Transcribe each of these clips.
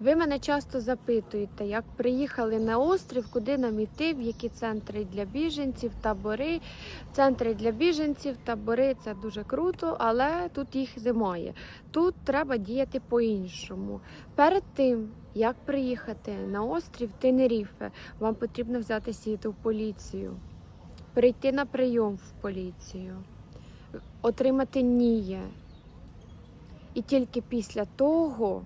Ви мене часто запитуєте, як приїхали на острів, куди нам іти, в які центри для біженців, табори. Центри для біженців, табори це дуже круто, але тут їх немає. Тут треба діяти по-іншому. Перед тим, як приїхати на острів Тенеріфе, вам потрібно взяти сіти в поліцію, прийти на прийом в поліцію, отримати ніє. І тільки після того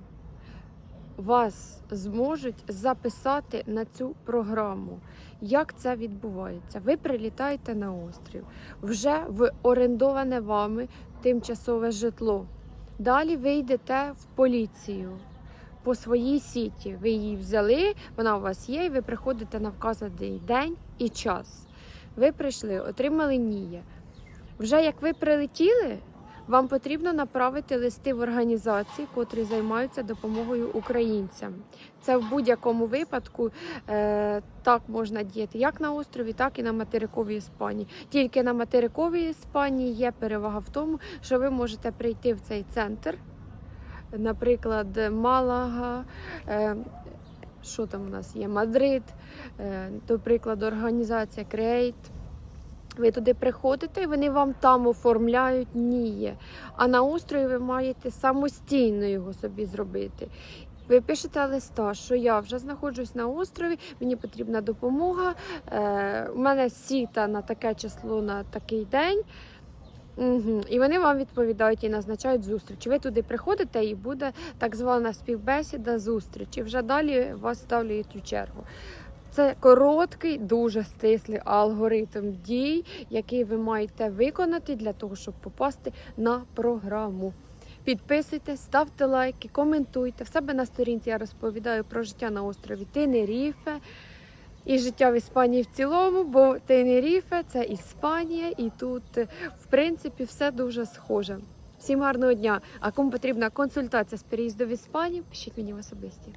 вас зможуть записати на цю програму. Як це відбувається? Ви прилітаєте на острів вже в орендоване вами тимчасове житло. Далі ви йдете в поліцію по своїй сіті. Ви її взяли, вона у вас є, і ви приходите на вказаний день і час. Ви прийшли, отримали ніє. Вже як ви прилетіли, вам потрібно направити листи в організації, котрі займаються допомогою українцям. Це в будь-якому випадку е, так можна діяти як на острові, так і на материковій Іспанії. Тільки на материковій Іспанії є перевага в тому, що ви можете прийти в цей центр, наприклад, Малага. Е, що там у нас є? Мадрид, е, до прикладу, організація Create. Ви туди приходите, і вони вам там оформляють ніє. А на острові ви маєте самостійно його собі зробити. Ви пишете листа, що я вже знаходжусь на острові, мені потрібна допомога. Е, у мене сіта на таке число на такий день. Угу. І вони вам відповідають і назначають зустріч. Ви туди приходите і буде так звана співбесіда, зустріч. І вже далі вас ставлять у чергу. Це короткий, дуже стислий алгоритм дій, який ви маєте виконати для того, щоб попасти на програму. Підписуйтесь, ставте лайки, коментуйте. В себе на сторінці я розповідаю про життя на острові Тенеріфе і життя в Іспанії в цілому, бо Тенеріфе це Іспанія, і тут, в принципі, все дуже схоже. Всім гарного дня! А кому потрібна консультація з переїзду в Іспанію, пишіть мені в особисті.